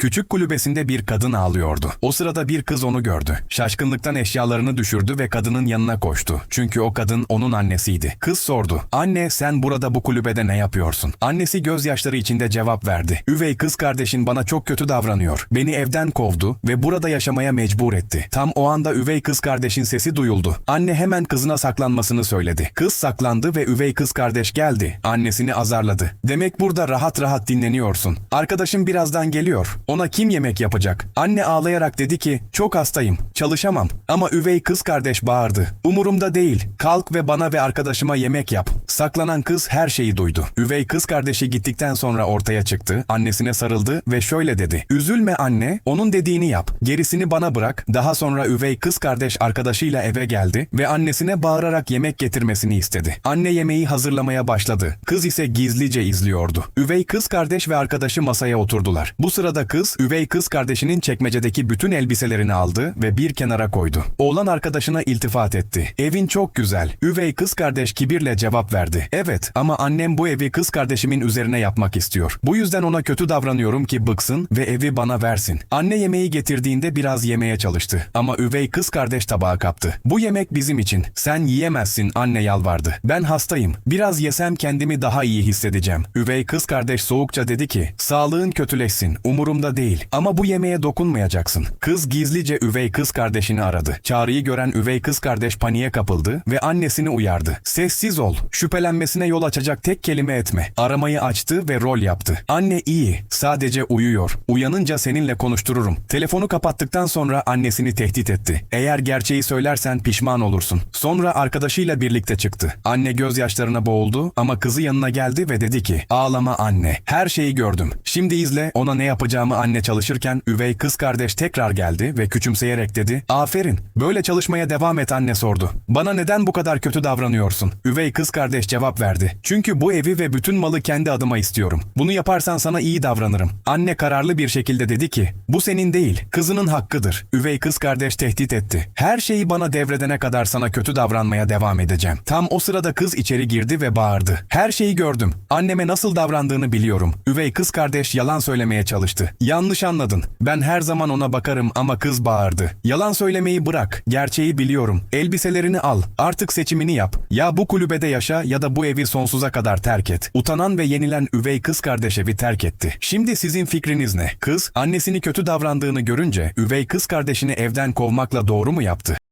Küçük kulübesinde bir kadın ağlıyordu. O sırada bir kız onu gördü. Şaşkınlıktan eşyalarını düşürdü ve kadının yanına koştu. Çünkü o kadın onun annesiydi. Kız sordu. Anne sen burada bu kulübede ne yapıyorsun? Annesi gözyaşları içinde cevap verdi. Üvey kız kardeşin bana çok kötü davranıyor. Beni evden kovdu ve burada yaşamaya mecbur etti. Tam o anda üvey kız kardeşin sesi duyuldu. Anne hemen kızına saklanmasını söyledi. Kız saklandı ve üvey kız kardeş geldi. Annesini azarladı. Demek burada rahat rahat dinleniyorsun. Arkadaşım birazdan geliyor. Ona kim yemek yapacak? Anne ağlayarak dedi ki çok hastayım. Çalışamam. Ama üvey kız kardeş bağırdı. Umurumda değil. Kalk ve bana ve arkadaşıma yemek yap. Saklanan kız her şeyi duydu. Üvey kız kardeşi gittikten sonra ortaya çıktı. Annesine sarıldı ve şöyle dedi. Üzülme anne. Onun dediğini yap. Gerisini bana bırak. Daha sonra üvey kız kardeş arkadaşıyla eve geldi ve annesine bağırarak yemek getirmesini istedi. Anne yemeği hazırlamaya başladı. Kız ise gizlice izliyordu. Üvey kız kardeş ve arkadaşı masaya oturdular. Bu sırada kız, üvey kız kardeşinin çekmecedeki bütün elbiselerini aldı ve bir kenara koydu. Oğlan arkadaşına iltifat etti. Evin çok güzel. Üvey kız kardeş kibirle cevap verdi. Evet ama annem bu evi kız kardeşimin üzerine yapmak istiyor. Bu yüzden ona kötü davranıyorum ki bıksın ve evi bana versin. Anne yemeği getirdiğinde biraz yemeye çalıştı. Ama üvey kız kardeş tabağı kaptı. Bu yemek bizim için. Sen yiyemezsin anne yalvardı. Ben hastayım. Biraz yesem kendimi daha iyi hissedeceğim. Üvey kız kardeş soğukça dedi ki sağlığın kötüleşsin. Umurumda değil. Ama bu yemeğe dokunmayacaksın. Kız gizlice üvey kız kardeşini aradı. Çağrıyı gören üvey kız kardeş paniğe kapıldı ve annesini uyardı. Sessiz ol. Şüphelenmesine yol açacak tek kelime etme. Aramayı açtı ve rol yaptı. Anne iyi. Sadece uyuyor. Uyanınca seninle konuştururum. Telefonu kapattıktan sonra annesini tehdit etti. Eğer gerçeği söylersen pişman olursun. Sonra arkadaşıyla birlikte çıktı. Anne gözyaşlarına boğuldu ama kızı yanına geldi ve dedi ki Ağlama anne. Her şeyi gördüm. Şimdi izle ona ne yapacağımı anne çalışırken üvey kız kardeş tekrar geldi ve küçümseyerek dedi Aferin. Böyle çalışmaya devam et anne sordu. Bana neden bu kadar kötü davranıyorsun? Üvey kız kardeş cevap verdi. Çünkü bu evi ve bütün malı kendi adıma istiyorum. Bunu yaparsan sana iyi davranırım. Anne kararlı bir şekilde dedi ki bu senin değil kızının hakkıdır. Üvey kız kardeş tehdit etti. Her şeyi bana devredene kadar sana kötü davranmaya devam edeceğim. Tam o sırada kız içeri girdi ve bağırdı. Her şeyi gördüm. Anneme nasıl davrandığını biliyorum. Üvey kız kardeş yalan söylemeye çalıştı. Yanlış anladın. Ben her zaman ona bakarım ama kız bağırdı. Yalan söylemeyi bırak. Gerçeği biliyorum. Elbiselerini al. Artık seçimini yap. Ya bu kulübede yaşa ya da bu evi sonsuza kadar terk et. Utanan ve yenilen üvey kız kardeş evi terk etti. Şimdi sizin fikriniz ne? Kız annesini kötü davrandığını görünce üvey kız kardeşini evden kovmakla doğru mu yaptı?